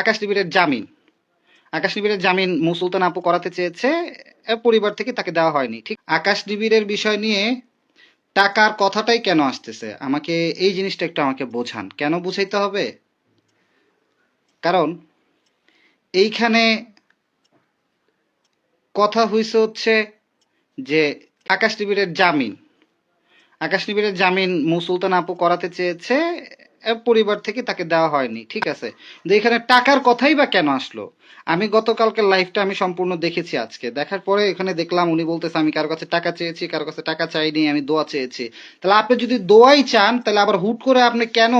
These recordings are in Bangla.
আকাশ নিবিড়ের জামিন। আকাশ নিবিড়ের জামিন মুসুলতান আপু করাতে চেয়েছে পরিবার থেকে তাকে দেওয়া হয়নি। ঠিক আকাশ নিবিড়ের বিষয় নিয়ে টাকার কথাটাই কেন আসতেছে? আমাকে এই জিনিসটা একটু আমাকে বোঝান। কেন বুঝাইতে হবে? কারণ এইখানে কথা হইছে হচ্ছে যে আকাশ নিবিড়ের জামিন। আকাশ নিবিড়ের জামিন মুসুলতান আপু করাতে চেয়েছে পরিবার থেকে তাকে দেওয়া হয়নি ঠিক আছে? কিন্তু এখানে টাকার কথাই বা কেন আসলো? আমি গতকালকে লাইফটা আমি সম্পূর্ণ দেখেছি আজকে। দেখার পরে এখানে দেখলাম উনি বলতেছে আমি কারও কাছে টাকা চেয়েছি কারও কাছে টাকা চাইনি আমি দোয়া চেয়েছি। তাহলে আপনি যদি দোয়াই চান তাহলে আবার হুট করে আপনি কেন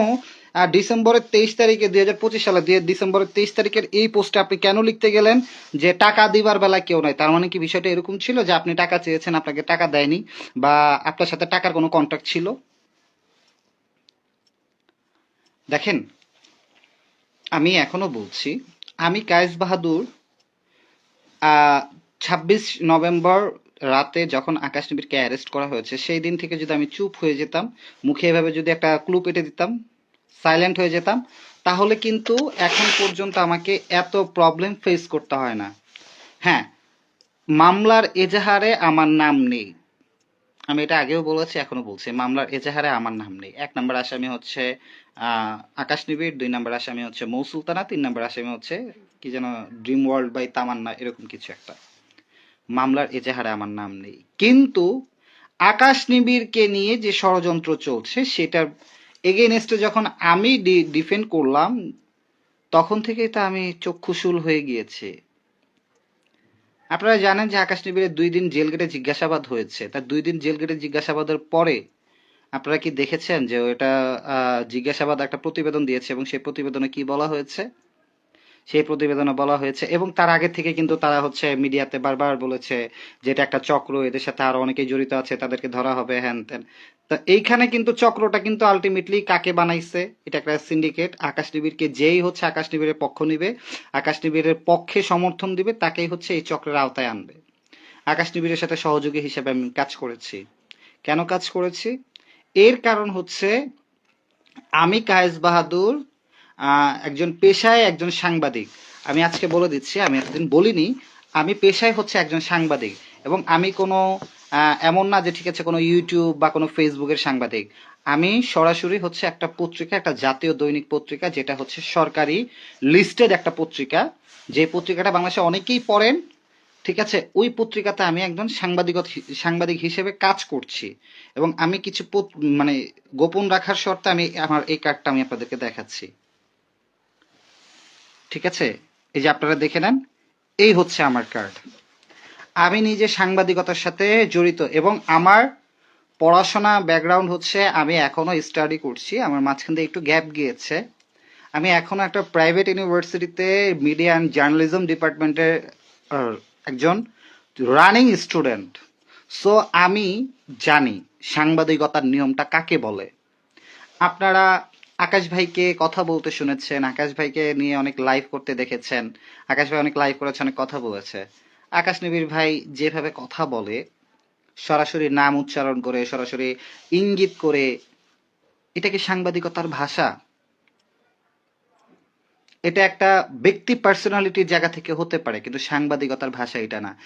আহ, ডিসেম্বরের তেইশ তারিখে দুই হাজার পঁচিশ সালে ডিসেম্বরের তেইশ তারিখের এই পোস্টে আপনি কেন লিখতে গেলেন যে টাকা দিবার বেলা কেউ নাই? তার মানে কি বিষয়টা এরকম ছিল যে আপনি টাকা চেয়েছেন আপনাকে টাকা দেয়নি বা আপনার সাথে টাকার কোনো কন্ট্যাক্ট ছিল? দেখেন, আমি এখনও বলছি, আমি কায়েস বাহাদুর ছাব্বিশ নভেম্বর রাতে যখন আকাশ নিবিড়কে অ্যারেস্ট করা হয়েছে, সেই দিন থেকে যদি আমি চুপ হয়ে যেতাম, মুখে এভাবে যদি একটা ক্লু পেটে দিতাম সাইলেন্ট হয়ে যেতাম, তাহলে কিন্তু এখন পর্যন্ত আমাকে এত প্রবলেম ফেস করতে হয় না। হ্যাঁ মামলার এজাহারে আমার নাম নেই। আমি এটা আগেও বলেছি, এখনও বলছি। মামলার এজাহারে আমার নাম নেই। এক নম্বর আসামি হচ্ছে আকাশ নিবিড়, দুই নম্বর আসামি হচ্ছে মৌ সুলতানা তিন নম্বর আসামি হচ্ছে কি যেন ড্রিম ওয়ার্ল্ড বাই তামান্না এরকম কিছু একটা। মামলার এজাহারে আমার নাম নেই। কিন্তু আকাশ নিবিড়কে নিয়ে যে ষড়যন্ত্র চলছে, সেটার এগেনস্টে যখন আমি ডিফেন্ড করলাম, তখন থেকেই তো আমি চক্ষুশূল হয়ে গিয়েছে। আপনারা জানেন যে আকাশ নিবিড়ের দুই দিন জেল গেটে জিজ্ঞাসাবাদ হয়েছে। তার দুই দিন জেল গেটে জিজ্ঞাসাবাদের পরে আপনারা কি দেখেছেন যে ওটা জিজ্ঞাসাবাদ একটা প্রতিবেদন দিয়েছে এবং সেই প্রতিবেদনে কি বলা হয়েছে? সেই প্রতিবেদনে বলা হয়েছে। এবং তার আগে থেকে কিন্তু তারা হচ্ছে মিডিয়াতে বারবার বলেছে যে এটা একটা চক্র, এদের সাথে আরও অনেকেই জড়িত আছে, তাদেরকে ধরা হবে, হ্যান ত্যান। তা এইখানে কিন্তু চক্রটা কিন্তু আলটিমেটলি কাকে বানাইছে? এটা একটা সিন্ডিকেট আকাশ নিবিড়কে যেই হচ্ছে আকাশ নিবিড়ের পক্ষ নিবে, আকাশ নিবিড়ের পক্ষে সমর্থন দিবে, তাকেই হচ্ছে এই চক্রের আওতায় আনবে। আকাশ নিবিড়ের সাথে সহযোগী হিসেবে আমি কাজ করেছি। কেন কাজ করেছি? এর কারণ হচ্ছে আমি কায়েস বাহাদুর একজন পেশায় একজন সাংবাদিক। আমি আজকে বলে দিচ্ছি, আমি এতদিন বলিনি, আমি পেশায় হচ্ছে একজন সাংবাদিক এবং আমি কোনো এমন না যে ঠিক আছে কোনো ইউটিউব বা কোনো ফেসবুকের সাংবাদিক। আমি সরাসরি হচ্ছে একটা পত্রিকা, একটা জাতীয় দৈনিক পত্রিকা, যেটা হচ্ছে সরকারি লিস্টেড একটা পত্রিকা। যে পত্রিকাটা বাংলাদেশে অনেকেই পড়েন, ঠিক আছে, ওই পত্রিকাতে আমি একজন সাংবাদিকত, সাংবাদিক হিসেবে কাজ করছি। এবং আমি কিছু মানে গোপন রাখার শর্তে আমি আমার এই কার্ডটা আমি আপনাদেরকে দেখাচ্ছি। ঠিক আছে? এই যে আপনারা দেখে নেন, এই হচ্ছে আমার কার্ড আমি নিজে সাংবাদিকতার সাথে জড়িত এবং আমার পড়াশোনা ব্যাকগ্রাউন্ড হচ্ছে আমি এখনও স্টাডি করছি, আমার মাঝখান দিয়ে একটু গ্যাপ গিয়েছে। আমি এখনও একটা প্রাইভেট ইউনিভার্সিটিতে মিডিয়া অ্যান্ড জার্নালিজম ডিপার্টমেন্টের একজন রানিং স্টুডেন্ট সো আমি জানি সাংবাদিকতার নিয়মটা কাকে বলে। আপনারা আকাশ ভাইকে কথা বলতে শুনেছেন, আকাশ ভাইকে নিয়ে অনেক লাইভ করতে দেখেছেন, আকাশ ভাই অনেক লাইভ করেছে, অনেক কথা বলেছে। আকাশ নবীর ভাই যেভাবে কথা বলে, সরাসরি নাম উচ্চারণ করে, সরাসরি ইঙ্গিত করে, এটা কি সাংবাদিকতার ভাষা? এটা একটা ব্যক্তি পার্সোনালিটির জায়গা থেকে হতে পারে, কিন্তু সাংবাদিকতার ভাষা এটা না।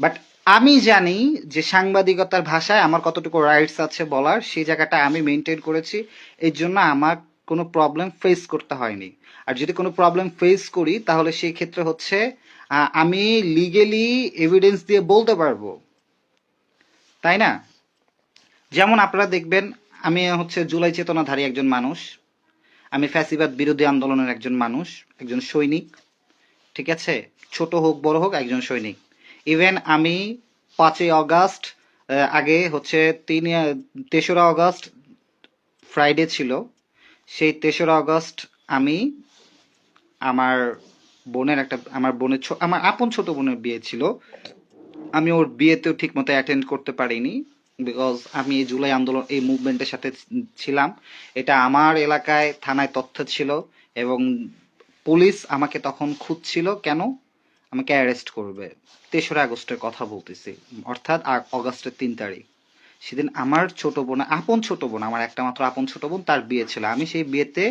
বাট আমি জানি যে সাংবাদিকতার ভাষায় আমার কতটুকু রাইটস আছে বলার, সেই জায়গাটা আমি মেনটেন করেছি। এর জন্য আমার কোনো প্রবলেম ফেস করতে হয়নি। আর যদি কোনো প্রবলেম ফেস করি, তাহলে সেই ক্ষেত্রে হচ্ছে আমি লিগেলি এভিডেন্স দিয়ে বলতে পারব। তাই না? যেমন আপনারা দেখবেন, আমি হচ্ছে জুলাই চেতনাধারী একজন মানুষ। আমি ফ্যাসিবাদ বিরোধী আন্দোলনের একজন মানুষ, একজন সৈনিক। ঠিক আছে? ছোট হোক, বড় হোক, একজন সৈনিক। ইভেন আমি পাঁচই অগাস্ট আগে হচ্ছে তিন, তেসরা অগাস্ট ফ্রাইডে ছিল। সেই তেসরা অগস্ট আমি আমার বোনের একটা, আমার বোনের আমার আপন ছোট বোনের বিয়ে ছিল। আমি ওর বিয়েতেও ঠিক মতো অ্যাটেন্ড করতে পারিনি বিকজ আমি এই জুলাই আন্দোলন, এই মুভমেন্টের সাথে ছিলাম। এটা আমার এলাকায় থানায় তথ্য ছিল এবং পুলিশ আমাকে তখন খুঁজছিল। কেন? আমাকে অ্যারেস্ট করবে। তেসরা আগস্টের কথা বলতেছি। অর্থাৎ অগস্টের তিন তারিখ। সেদিন আমার ছোট বোন, আপন ছোট বোন, আমার একটা মাত্র আপন ছোট বোন, তার বিয়ে ছিল। আমি সেই বিয়েতে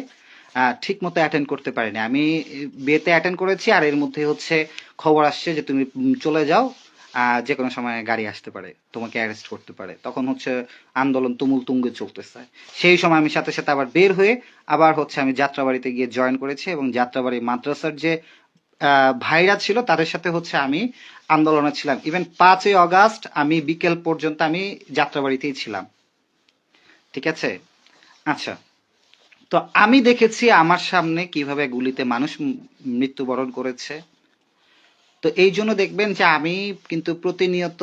ঠিক মতো অ্যাটেন্ড করতে পারিনি। আমি বিয়েতে অ্যাটেন্ড করেছি আর এর মধ্যে হচ্ছে খবর আসছে যে তুমি চলে যাও যে কোনো সময় গাড়ি আসতে পারে, তোমাকে অ্যারেস্ট করতে পারে। তখন হচ্ছে আন্দোলন তুমুল তুঙ্গে চলতেছে। সেই সময় আমি সাথে সাথে আবার বের হয়ে আবার হচ্ছে আমি যাত্রাবাড়িতে গিয়ে জয়েন করেছি এবং যাত্রাবাড়ি মাদ্রাসার যে ভাইরা ছিল, তাদের সাথে হচ্ছে আমি আন্দোলনে ছিলাম। ইভেন পাঁচই অগাস্ট আমি বিকেল পর্যন্ত আমি যাত্রাবাড়িতেই ছিলাম। ঠিক আছে? আচ্ছা। তো আমি দেখেছি আমার সামনে কীভাবে গুলিতে মানুষ মৃত্যুবরণ করেছে। তো এই জন্য দেখবেন যে আমি কিন্তু প্রতিনিয়ত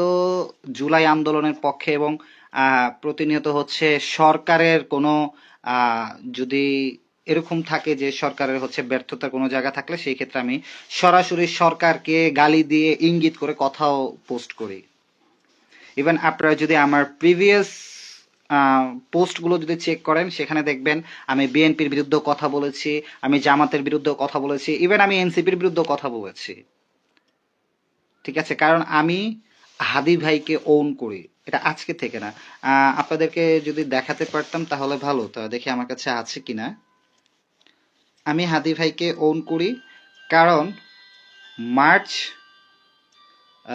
জুলাই আন্দোলনের পক্ষে এবং প্রতিনিয়ত হচ্ছে সরকারের কোনো যদি এরকম থাকে যে সরকারের হচ্ছে ব্যর্থতার কোনো জায়গা থাকলে সেই ক্ষেত্রে আমি সরাসরি সরকারকে গালি দিয়ে ইঙ্গিত করে কথাও পোস্ট করি। ইভেন আপনারা যদি আমার প্রিভিয়াস পোস্টগুলো যদি চেক করেন, সেখানে দেখবেন আমি বিএনপির বিরুদ্ধে কথা বলেছি, আমি জামাতের বিরুদ্ধে কথা বলেছি ইভেন আমি এনসিপির বিরুদ্ধে কথা বলেছি। ঠিক আছে? কারণ আমি হাদি ভাইকে ওন করি। এটা আজকে থেকে না। আপনাদেরকে যদি দেখাতে পারতাম তাহলে ভালো, তো দেখি আমার কাছে আছে কিনা। আমি হাদি ভাইকে ওন করি। কারণ মার্চ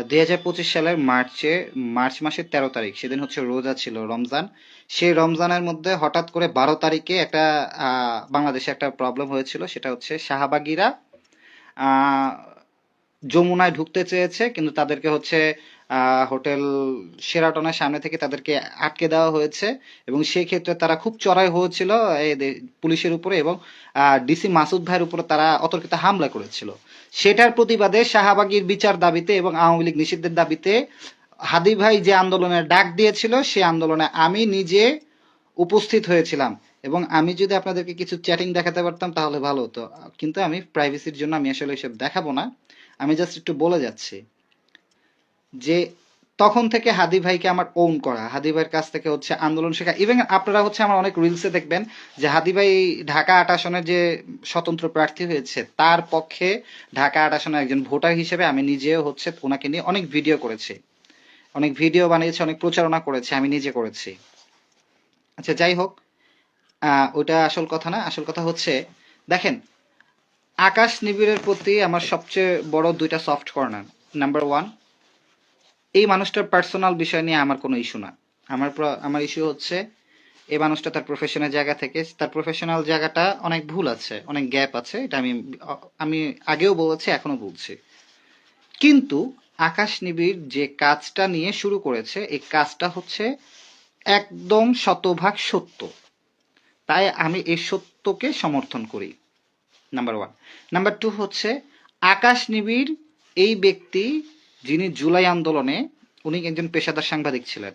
দুই হাজার পঁচিশ সালের মার্চে, মার্চ মাসের তেরো তারিখ, সেদিন হচ্ছে রোজা ছিল রমজান। সেই রমজানের মধ্যে হঠাৎ করে বারো তারিখে একটা বাংলাদেশে একটা প্রবলেম হয়েছিল, সেটা হচ্ছে শাহবাগীরা যমুনায় ঢুকতে চেয়েছে, কিন্তু তাদেরকে হচ্ছে হোটেল সেরাটনের সামনে থেকে তাদেরকে আটকে দেওয়া হয়েছে এবং সেই ক্ষেত্রে তারা খুব চড়াই হয়েছিল পুলিশের উপরে এবং ডিসি মাসুদ ভাইয়ের উপরে তারা অতর্কিত হামলা করেছিল। সেটার প্রতিবাদে শাহবাগীর বিচার দাবিতে এবং আওয়ামী লীগ নিষিদ্ধের দাবিতে হাদি ভাই যে আন্দোলনের ডাক দিয়েছিল সেই আন্দোলনে আমি নিজে উপস্থিত হয়েছিলাম এবং আমি যদি আপনাদেরকে কিছু চ্যাটিং দেখাতে পারতাম তাহলে ভালো হতো। কিন্তু আমি প্রাইভেসির জন্য আমি আসলে এসব দেখাবো না। আমি জাস্ট একটু বলে যাচ্ছি। যে তখন থেকে হাদি ভাইকে আমার ওন করা। হাদি ভাইয়ের কাছ থেকে হচ্ছে আন্দোলন শেখা। ইভেন আপনারা হচ্ছে আমার অনেক রিলসে দেখবেন যে হাদি ভাই ঢাকা আট আসনের যে স্বতন্ত্র প্রার্থী হয়েছে, তার পক্ষে ঢাকা আট আসনের একজন ভোটার হিসেবে আমি নিজেও হচ্ছে ওনাকে নিয়ে অনেক ভিডিও করেছি। অনেক ভিডিও বানিয়েছি, অনেক প্রচারণা করেছি, আমি নিজে করেছি। আচ্ছা যাই হোক ওটা আসল কথা না। আসল কথা হচ্ছে, দেখেন, আকাশ নিবিড়ের প্রতি আমার সবচেয়ে বড় দুইটা সফট কর্নার নাম্বার ওয়ান এই মানুষটার পার্সোনাল বিষয় নিয়ে আমার কোনো ইস্যু না। আমার আমার ইস্যু হচ্ছে, এই মানুষটা তার প্রফেশনের জায়গা থেকে, তার প্রফেশনাল জায়গাটা অনেক ভুল আছে, অনেক গ্যাপ আছে, এটা আমি আমি আগেও বলেছি, এখনও বলছি। কিন্তু আকাশ নিবিড় যে কাজটা নিয়ে শুরু করেছে, এই কাজটা হচ্ছে একদম শতভাগ সত্য। তাই আমি এই সত্যকে সমর্থন করি নাম্বার ওয়ান নাম্বার টু হচ্ছে, আকাশ নিবিড় এই ব্যক্তি যিনি জুলাই আন্দোলনে, উনি একজন পেশাদার সাংবাদিক ছিলেন।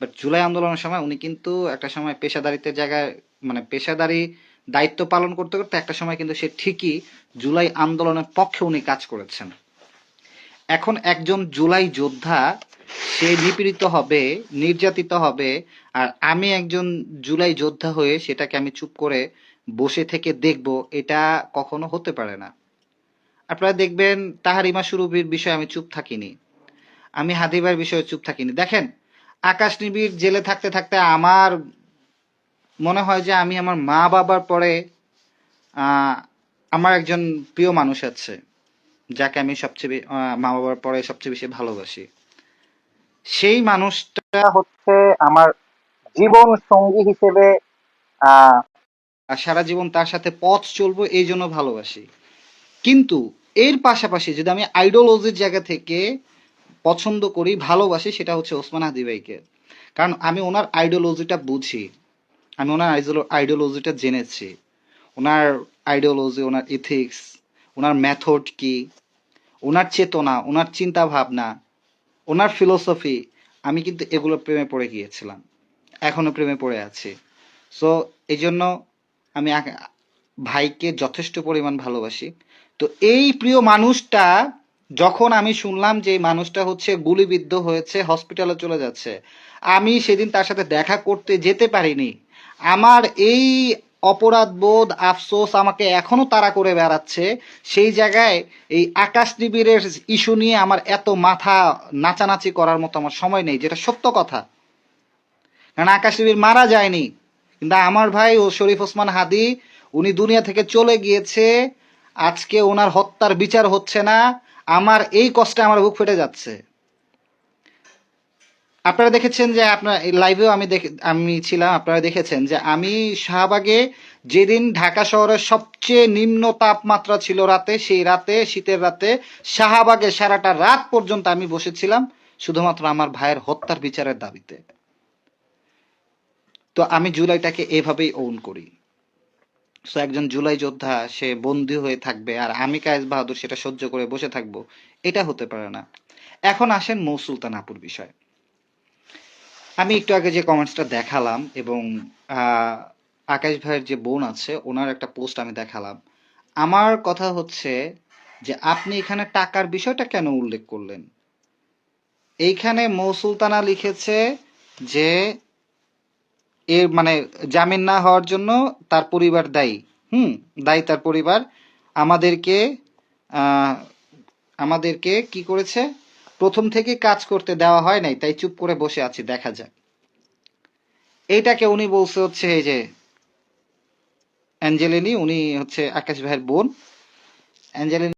বাট জুলাই আন্দোলনের সময় উনি কিন্তু একটা সময় পেশাদারিত্বের জায়গায় মানে পেশাদারি দায়িত্ব পালন করতে করতে একটা সময় কিন্তু সে ঠিকই জুলাই আন্দোলনের পক্ষে উনি কাজ করেছেন। এখন একজন জুলাই যোদ্ধা, সে নিপীড়িত হবে, নির্যাতিত হবে, আর আমি একজন জুলাই যোদ্ধা হয়ে সেটাকে আমি চুপ করে বসে থেকে দেখব, এটা কখনো হতে পারে না। আপনারা দেখবেন তাহারিমা সুরভির বিষয়ে আমি চুপ থাকিনি। আমি হাদিবার বিষয়ে চুপ থাকিনি। দেখেন, আকাশ নিবিড়, জেলে থাকতে থাকতে আমার মনে হয় যে আমি আমার মা বাবার পরে আমার একজন প্রিয় মানুষ আছে, যাকে আমি সবচেয়ে মা বাবার পরে সবচেয়ে বেশি ভালোবাসি। সেই মানুষটা হচ্ছে আমার জীবন সঙ্গী হিসেবে সারা জীবন তার সাথে পথ চলবো, এই জন্য ভালোবাসি। কিন্তু এর পাশাপাশি যদি আমি আইডিওলজির জায়গা থেকে পছন্দ করি, ভালোবাসি, সেটা হচ্ছে ওসমান হাদি ভাইকে। কারণ আমি ওনার আইডিওলজিটা বুঝি। আমি ওনার আইডিওলজিটা জেনেছি। ওনার আইডিওলজি ওনার ইথিক্স ওনার মেথড কি, ওনার চেতনা, ওনার চিন্তা ভাবনা ওনার ফিলোসফি আমি কিন্তু এগুলো প্রেমে পড়ে গিয়েছিলাম। এখনও প্রেমে পড়ে আছি। সো এই জন্য আমি ভাইকে যথেষ্ট পরিমাণ ভালোবাসি। তো এই প্রিয় মানুষটা, যখন আমি শুনলাম যে মানুষটা হচ্ছে গুলিবিদ্ধ হয়েছে হসপিটালে চলে যাচ্ছে, আমি সেদিন তার সাথে দেখা করতে যেতে পারিনি। আমার এই অপরাধ বোধ আফসোস আমাকে এখনও তাড়া করে বেড়াচ্ছে। সেই জায়গায় এই আকাশ নিবিড়ের ইস্যু নিয়ে আমার এত মাথা নাচানাচি করার মতো আমার সময় নেই, যেটা সত্য কথা। কারণ আকাশ নিবিড় মারা যায়নি। কিন্তু আমার ভাই ও শরীফ ওসমান হাদি, উনি দুনিয়া থেকে চলে গিয়েছে আজকে ওনার হত্যার বিচার হচ্ছে না, আমার এই কষ্টে আমার বুক ফেটে যাচ্ছে। আপনারা দেখেছেন যে আপনার লাইভেও আমি আমি ছিলাম, আপনারা দেখেছেন যে আমি শাহবাগে যেদিন ঢাকা শহরের সবচেয়ে নিম্ন তাপমাত্রা ছিল রাতে, সেই রাতে, শীতের রাতে, শাহবাগে সারাটা রাত পর্যন্ত আমি বসেছিলাম, শুধুমাত্র আমার ভাইয়ের হত্যার বিচারের দাবিতে। তো আমি জুলাইটাকে এভাবেই ওন করি। সো একজন জুলাই যোদ্ধা, সে বন্দী হয়ে থাকবে আর আমি কায়েস বাহাদুর সেটা সহ্য করে বসে থাকব, এটা হতে পারে না। এখন আসেন মৌ সুলতান আপুর বিষয়। আমি একটু আগে যে কমেন্টসটা দেখালাম এবং আকাশ ভাইয়ের যে বোন আছে, ওনার একটা পোস্ট আমি দেখালাম। আমার কথা হচ্ছে যে আপনি এখানে টাকার বিষয়টা কেন উল্লেখ করলেন? এইখানে মৌ সুলতানা লিখেছে যে এর মানে জামিন না হওয়ার জন্য তার পরিবার দায়ী, হুম, দায়ী তার পরিবার। আমাদেরকে আমাদেরকে কি করেছে? প্রথম থেকে কাজ করতে দেওয়া হয় নাই, তাই চুপ করে বসে আছি, দেখা যাক। এইটাকে উনি বলছে হচ্ছে এই যে, অ্যাঞ্জেলিনি, উনি হচ্ছে আকাশ ভাইয়ের বোন। অ্যাঞ্জেলিনি